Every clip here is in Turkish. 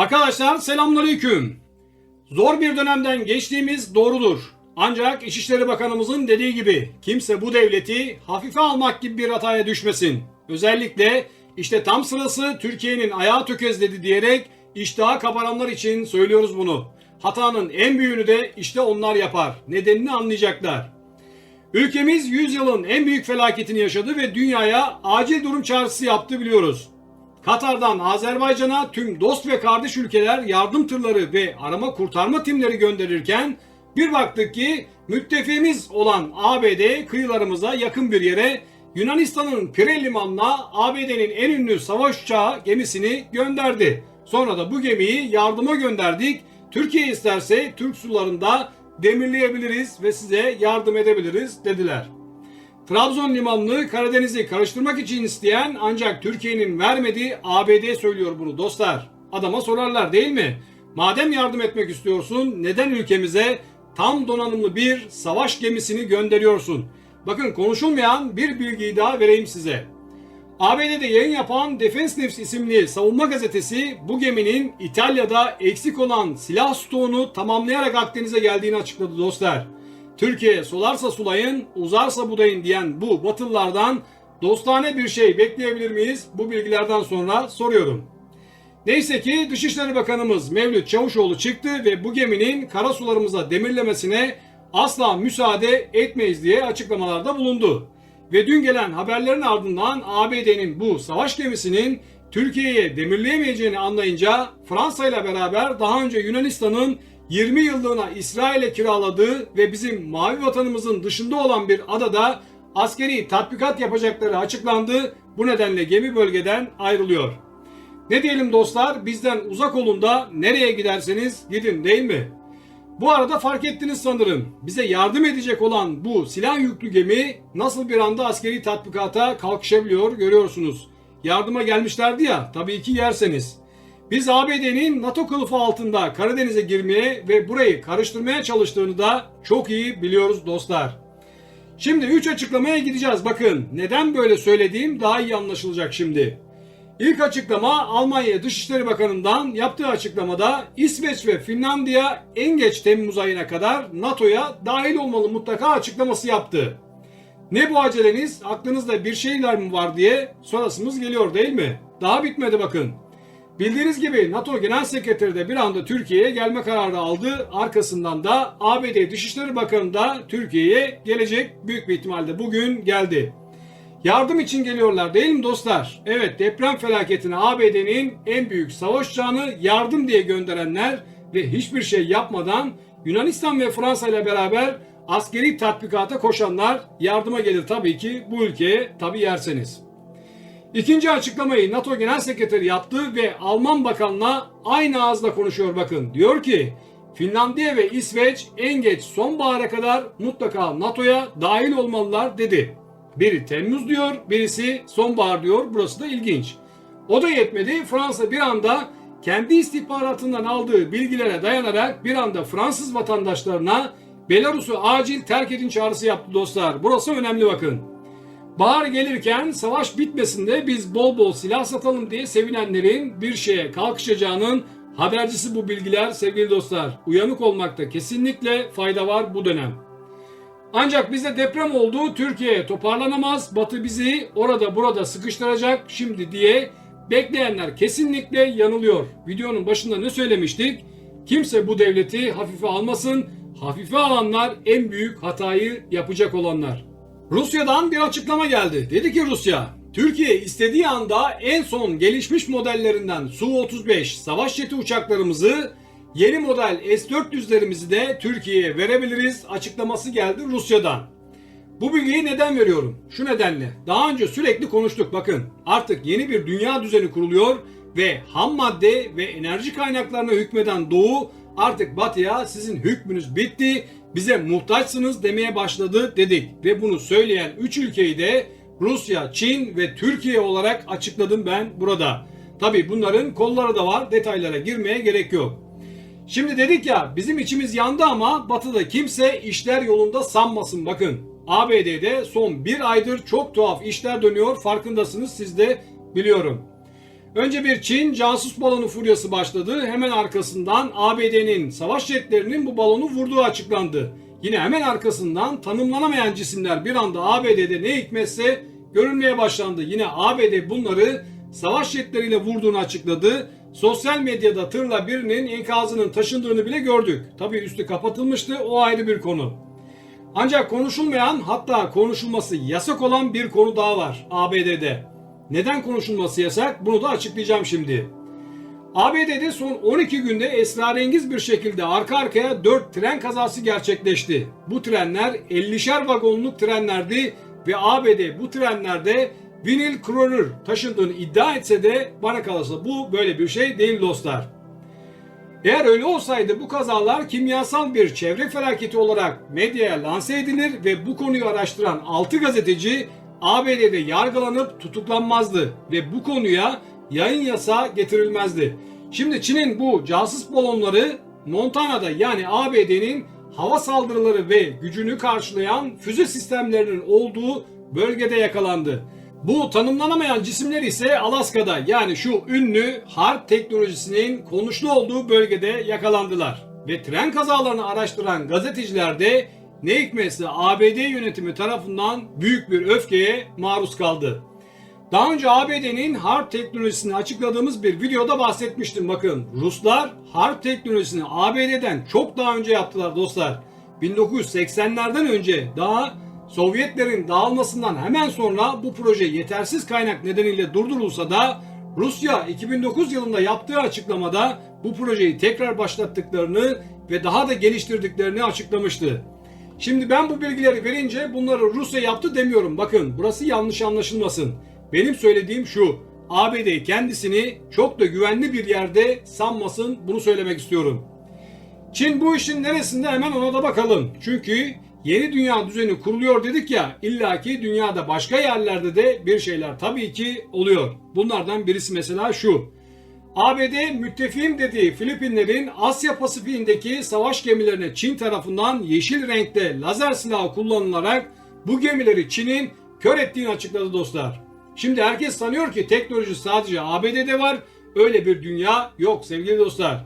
Arkadaşlar selamünaleyküm. Zor bir dönemden geçtiğimiz doğrudur. Ancak İçişleri Bakanımızın dediği gibi kimse bu devleti hafife almak gibi bir hataya düşmesin. Özellikle işte tam sırası Türkiye'nin ayağı tökezledi diyerek iştaha kabaranlar için söylüyoruz bunu. Hatanın en büyüğünü de işte onlar yapar. Nedenini anlayacaklar. Ülkemiz 100 yılın en büyük felaketini yaşadı ve dünyaya acil durum çağrısı yaptı biliyoruz. Katar'dan Azerbaycan'a tüm dost ve kardeş ülkeler yardım tırları ve arama kurtarma timleri gönderirken bir baktık ki müttefiğimiz olan ABD kıyılarımıza yakın bir yere Yunanistan'ın Pire limanına ABD'nin en ünlü savaş uçağı gemisini gönderdi. Sonra da bu gemiyi yardıma gönderdik. Türkiye isterse Türk sularında demirleyebiliriz ve size yardım edebiliriz dediler. Trabzon limanını Karadeniz'i karıştırmak için isteyen ancak Türkiye'nin vermediği ABD söylüyor bunu dostlar. Adama sorarlar değil mi? Madem yardım etmek istiyorsun neden ülkemize tam donanımlı bir savaş gemisini gönderiyorsun? Bakın konuşulmayan bir bilgiyi daha vereyim size. ABD'de yayın yapan Defense News isimli savunma gazetesi bu geminin İtalya'da eksik olan silah stoğunu tamamlayarak Akdeniz'e geldiğini açıkladı dostlar. Türkiye solarsa sulayın, uzarsa budayın diyen bu batılılardan dostane bir şey bekleyebilir miyiz? Bu bilgilerden sonra soruyorum. Neyse ki Dışişleri Bakanımız Mevlüt Çavuşoğlu çıktı ve bu geminin kara sularımıza demirlemesine asla müsaade etmeyiz diye açıklamalarda bulundu. Ve dün gelen haberlerin ardından ABD'nin bu savaş gemisinin Türkiye'ye demirleyemeyeceğini anlayınca Fransa ile beraber daha önce Yunanistan'ın 20 yıllığına İsrail'e kiraladığı ve bizim mavi vatanımızın dışında olan bir adada askeri tatbikat yapacakları açıklandı. Bu nedenle gemi bölgeden ayrılıyor. Ne diyelim dostlar bizden uzak olun da nereye giderseniz gidin değil mi? Bu arada fark ettiniz sanırım. Bize yardım edecek olan bu silah yüklü gemi nasıl bir anda askeri tatbikata kalkışabiliyor görüyorsunuz. Yardıma gelmişlerdi ya tabii ki yerseniz. Biz ABD'nin NATO kılıfı altında Karadeniz'e girmeye ve burayı karıştırmaya çalıştığını da çok iyi biliyoruz dostlar. Şimdi 3 açıklamaya gideceğiz. Bakın neden böyle söylediğim daha iyi anlaşılacak şimdi. İlk açıklama Almanya Dışişleri Bakanı'ndan yaptığı açıklamada İsveç ve Finlandiya en geç Temmuz ayına kadar NATO'ya dahil olmalı mutlaka açıklaması yaptı. Ne bu aceleniz? Aklınızda bir şeyler mi var diye sorasımız geliyor değil mi? Daha bitmedi bakın. Bildiğiniz gibi NATO Genel Sekreteri de bir anda Türkiye'ye gelme kararı aldı. Arkasından da ABD Dışişleri Bakanı da Türkiye'ye gelecek. Büyük bir ihtimalle bugün geldi. Yardım için geliyorlar değil mi dostlar? Evet deprem felaketine ABD'nin en büyük savaş yardım diye gönderenler ve hiçbir şey yapmadan Yunanistan ve Fransa ile beraber askeri tatbikata koşanlar yardıma gelir tabii ki bu ülkeye tabii yerseniz. İkinci açıklamayı NATO Genel Sekreteri yaptı ve Alman Bakan'la aynı ağızla konuşuyor bakın. Diyor ki Finlandiya ve İsveç en geç sonbahara kadar mutlaka NATO'ya dahil olmalılar dedi. Biri Temmuz diyor, birisi sonbahar diyor. Burası da ilginç. O da yetmedi. Fransa bir anda kendi istihbaratından aldığı bilgilere dayanarak bir anda Fransız vatandaşlarına Belarus'u acil terk edin çağrısı yaptı dostlar. Burası önemli bakın. Bahar gelirken savaş bitmesinde biz bol bol silah satalım diye sevinenlerin bir şeye kalkışacağının habercisi bu bilgiler sevgili dostlar. Uyanık olmakta kesinlikle fayda var bu dönem. Ancak bizde deprem oldu, Türkiye toparlanamaz, Batı bizi orada burada sıkıştıracak şimdi diye bekleyenler kesinlikle yanılıyor. Videonun başında ne söylemiştik? Kimse bu devleti hafife almasın, hafife alanlar en büyük hatayı yapacak olanlar. Rusya'dan bir açıklama geldi. Dedi ki Rusya, Türkiye istediği anda en son gelişmiş modellerinden Su-35 savaş jeti uçaklarımızı yeni model S-400'lerimizi de Türkiye'ye verebiliriz açıklaması geldi Rusya'dan. Bu bilgiyi neden veriyorum? Şu nedenle. Daha önce sürekli konuştuk bakın. Artık yeni bir dünya düzeni kuruluyor ve ham madde ve enerji kaynaklarına hükmeden Doğu artık Batı'ya sizin hükmünüz bitti, bize muhtaçsınız demeye başladı dedik. Ve bunu söyleyen 3 ülkeyi de Rusya, Çin ve Türkiye olarak açıkladım ben burada. Tabi bunların kolları da var detaylara girmeye gerek yok. Şimdi dedik ya bizim içimiz yandı ama batıda kimse işler yolunda sanmasın bakın. ABD'de son bir aydır çok tuhaf işler dönüyor farkındasınız siz de biliyorum. Önce bir Çin casus balonu furyası başladı. Hemen arkasından ABD'nin savaş jetlerinin bu balonu vurduğu açıklandı. Yine hemen arkasından tanımlanamayan cisimler bir anda ABD'de ne hikmetse görünmeye başlandı. Yine ABD bunları savaş jetleriyle vurduğunu açıkladı. Sosyal medyada tırla birinin enkazının taşındığını bile gördük. Tabii üstü kapatılmıştı o ayrı bir konu. Ancak konuşulmayan hatta konuşulması yasak olan bir konu daha var ABD'de. Neden konuşulması yasak? Bunu da açıklayacağım şimdi. ABD'de son 12 günde esrarengiz bir şekilde arka arkaya 4 tren kazası gerçekleşti. Bu trenler 50'şer vagonluk trenlerdi ve ABD bu trenlerde vinil klorür taşındığını iddia etse de bana kalırsa bu böyle bir şey değil dostlar. Eğer öyle olsaydı bu kazalar kimyasal bir çevre felaketi olarak medyaya lanse edilir ve bu konuyu araştıran 6 gazeteci ABD'de yargılanıp tutuklanmazdı ve bu konuya yayın yasağı getirilmezdi. Şimdi Çin'in bu casus balonları Montana'da yani ABD'nin hava saldırıları ve gücünü karşılayan füze sistemlerinin olduğu bölgede yakalandı. Bu tanımlanamayan cisimler ise Alaska'da yani şu ünlü harp teknolojisinin konuşlu olduğu bölgede yakalandılar. Ve tren kazalarını araştıran gazeteciler de ne hikmetse ABD yönetimi tarafından büyük bir öfkeye maruz kaldı. Daha önce ABD'nin harp teknolojisini açıkladığımız bir videoda bahsetmiştim bakın. Ruslar harp teknolojisini ABD'den çok daha önce yaptılar dostlar. 1980'lerden önce daha Sovyetlerin dağılmasından hemen sonra bu proje yetersiz kaynak nedeniyle durdurulsa da Rusya 2009 yılında yaptığı açıklamada bu projeyi tekrar başlattıklarını ve daha da geliştirdiklerini açıklamıştı. Şimdi ben bu bilgileri verince bunları Rusya yaptı demiyorum. Bakın burası yanlış anlaşılmasın. Benim söylediğim şu. ABD kendisini çok da güvenli bir yerde sanmasın bunu söylemek istiyorum. Çin bu işin neresinde hemen ona da bakalım. Çünkü yeni dünya düzeni kuruluyor dedik ya illaki dünyada başka yerlerde de bir şeyler tabii ki oluyor. Bunlardan birisi mesela şu. ABD müttefiğim dediği Filipinlerin Asya Pasifik'indeki savaş gemilerine Çin tarafından yeşil renkte lazer silahı kullanılarak bu gemileri Çin'in kör ettiğini açıkladı dostlar. Şimdi herkes sanıyor ki teknoloji sadece ABD'de var. Öyle bir dünya yok sevgili dostlar.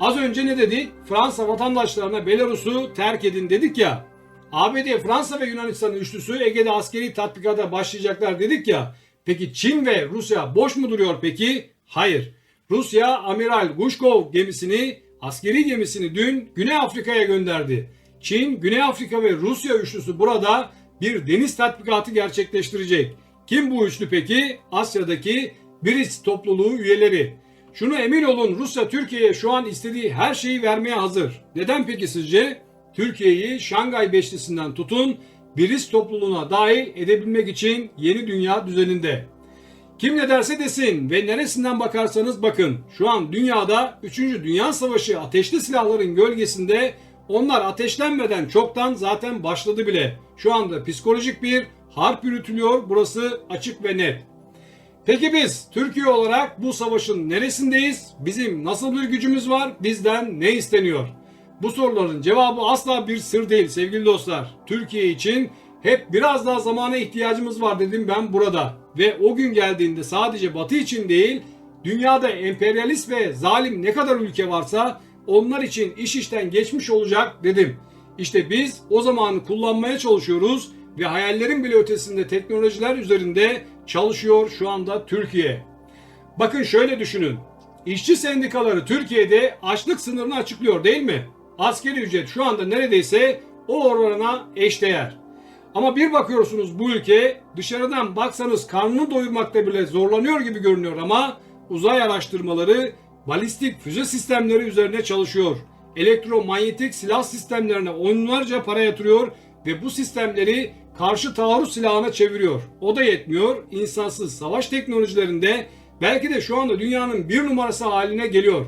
Az önce ne dedik? Fransa vatandaşlarına Belarus'u terk edin dedik ya. ABD, Fransa ve Yunanistan üçlüsü Ege'de askeri tatbikata başlayacaklar dedik ya. Peki Çin ve Rusya boş mu duruyor peki? Hayır. Rusya Amiral Gushkov gemisini, askeri gemisini dün Güney Afrika'ya gönderdi. Çin, Güney Afrika ve Rusya üçlüsü burada bir deniz tatbikatı gerçekleştirecek. Kim bu üçlü peki? Asya'daki BRICS topluluğu üyeleri. Şunu emin olun Rusya Türkiye'ye şu an istediği her şeyi vermeye hazır. Neden peki sizce? Türkiye'yi Şangay Beşlisi'nden tutun BRICS topluluğuna dahil edebilmek için yeni dünya düzeninde. Kim ne derse desin ve neresinden bakarsanız bakın şu an dünyada 3. Dünya Savaşı ateşli silahların gölgesinde onlar ateşlenmeden çoktan zaten başladı bile. Şu anda psikolojik bir harp yürütülüyor burası açık ve net. Peki biz Türkiye olarak bu savaşın neresindeyiz? Bizim nasıl bir gücümüz var? Bizden ne isteniyor? Bu soruların cevabı asla bir sır değil sevgili dostlar. Türkiye için hep biraz daha zamana ihtiyacımız var dedim ben burada. Ve o gün geldiğinde sadece Batı için değil, dünyada emperyalist ve zalim ne kadar ülke varsa onlar için iş işten geçmiş olacak dedim. İşte biz o zamanı kullanmaya çalışıyoruz ve hayallerin bile ötesinde teknolojiler üzerinde çalışıyor şu anda Türkiye. Bakın şöyle düşünün. İşçi sendikaları Türkiye'de açlık sınırını açıklıyor değil mi? Askeri ücret şu anda neredeyse o orana eşdeğer. Ama bir bakıyorsunuz bu ülke dışarıdan baksanız karnını doyurmakta bile zorlanıyor gibi görünüyor ama uzay araştırmaları balistik füze sistemleri üzerine çalışıyor. Elektromanyetik silah sistemlerine onlarca para yatırıyor ve bu sistemleri karşı taarruz silahına çeviriyor. O da yetmiyor. İnsansız savaş teknolojilerinde belki de şu anda dünyanın bir numarası haline geliyor.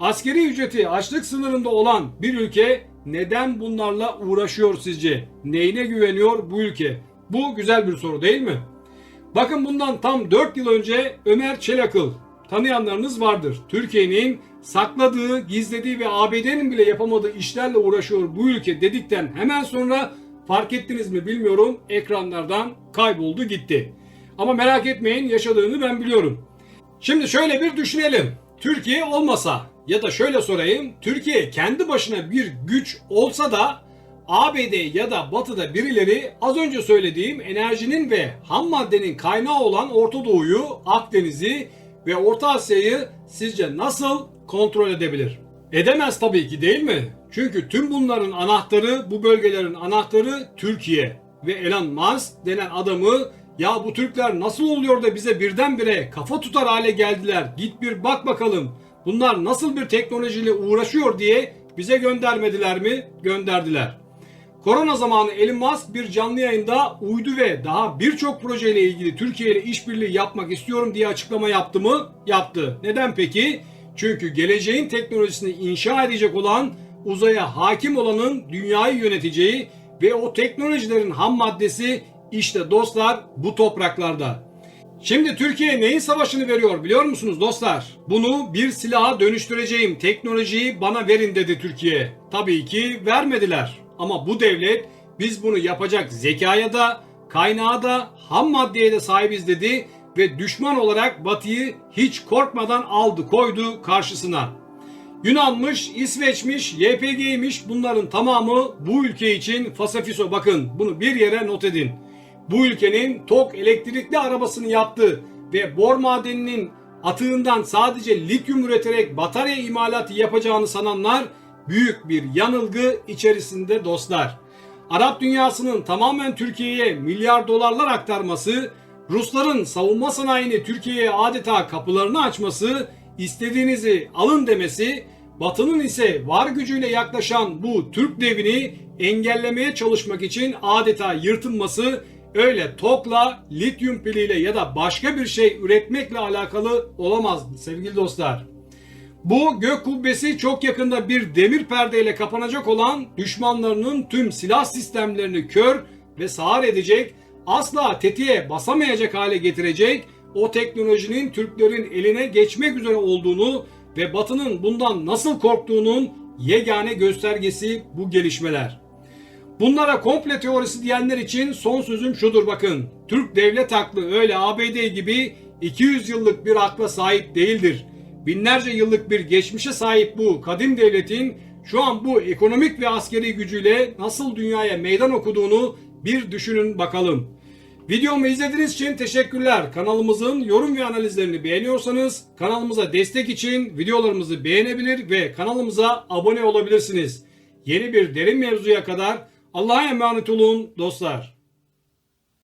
Askeri ücreti açlık sınırında olan bir ülke neden bunlarla uğraşıyor sizce? Neyine güveniyor bu ülke? Bu güzel bir soru değil mi? Bakın bundan tam 4 yıl önce Ömer Çelakıl tanıyanlarınız vardır. Türkiye'nin sakladığı, gizlediği ve ABD'nin bile yapamadığı işlerle uğraşıyor bu ülke dedikten hemen sonra fark ettiniz mi bilmiyorum ekranlardan kayboldu gitti. Ama merak etmeyin yaşadığını ben biliyorum. Şimdi şöyle bir düşünelim. Türkiye olmasa ya da şöyle sorayım. Türkiye kendi başına bir güç olsa da ABD ya da Batı'da birileri az önce söylediğim enerjinin ve ham maddenin kaynağı olan Orta Doğu'yu, Akdeniz'i ve Orta Asya'yı sizce nasıl kontrol edebilir? Edemez tabii ki değil mi? Çünkü tüm bunların anahtarı, bu bölgelerin anahtarı Türkiye. Ve Elon Musk denen adamı ya bu Türkler nasıl oluyor da bize birdenbire kafa tutar hale geldiler. Git bir bak bakalım. Bunlar nasıl bir teknolojiyle uğraşıyor diye bize göndermediler mi? Gönderdiler. Korona zamanı Elon Musk bir canlı yayında uydu ve daha birçok projeyle ilgili Türkiye ile işbirliği yapmak istiyorum diye açıklama yaptı mı? Yaptı. Neden peki? Çünkü geleceğin teknolojisini inşa edecek olan, uzaya hakim olanın dünyayı yöneteceği ve o teknolojilerin ham maddesi işte dostlar bu topraklarda. Şimdi Türkiye neyin savaşını veriyor biliyor musunuz dostlar? Bunu bir silaha dönüştüreceğim teknolojiyi bana verin dedi Türkiye. Tabii ki vermediler. Ama bu devlet biz bunu yapacak zekaya da, kaynağa da, ham maddeye de sahibiz dedi ve düşman olarak Batı'yı hiç korkmadan aldı koydu karşısına. Yunanmış, İsveç'miş, YPG'ymiş bunların tamamı bu ülke için fasafiso bakın bunu bir yere not edin. Bu ülkenin tok elektrikli arabasını yaptı ve bor madeninin atığından sadece lityum üreterek batarya imalatı yapacağını sananlar büyük bir yanılgı içerisinde dostlar. Arap dünyasının tamamen Türkiye'ye milyar dolarlar aktarması, Rusların savunma sanayini Türkiye'ye adeta kapılarını açması, istediğinizi alın demesi, Batı'nın ise var gücüyle yaklaşan bu Türk devini engellemeye çalışmak için adeta yırtınması öyle TOK'la, lityum piliyle ya da başka bir şey üretmekle alakalı olamaz sevgili dostlar. Bu gök kubbesi çok yakında bir demir perdeyle kapanacak olan düşmanlarının tüm silah sistemlerini kör ve sağır edecek, asla tetiğe basamayacak hale getirecek, o teknolojinin Türklerin eline geçmek üzere olduğunu ve Batı'nın bundan nasıl korktuğunun yegane göstergesi bu gelişmeler. Bunlara komple teorisi diyenler için son sözüm şudur bakın. Türk devlet aklı öyle ABD gibi 200 yıllık bir akla sahip değildir. Binlerce yıllık bir geçmişe sahip bu kadim devletin şu an bu ekonomik ve askeri gücüyle nasıl dünyaya meydan okuduğunu bir düşünün bakalım. Videomu izlediğiniz için teşekkürler. Kanalımızın yorum ve analizlerini beğeniyorsanız kanalımıza destek için videolarımızı beğenebilir ve kanalımıza abone olabilirsiniz. Yeni bir derin mevzuya kadar Allah'a emanet olun dostlar.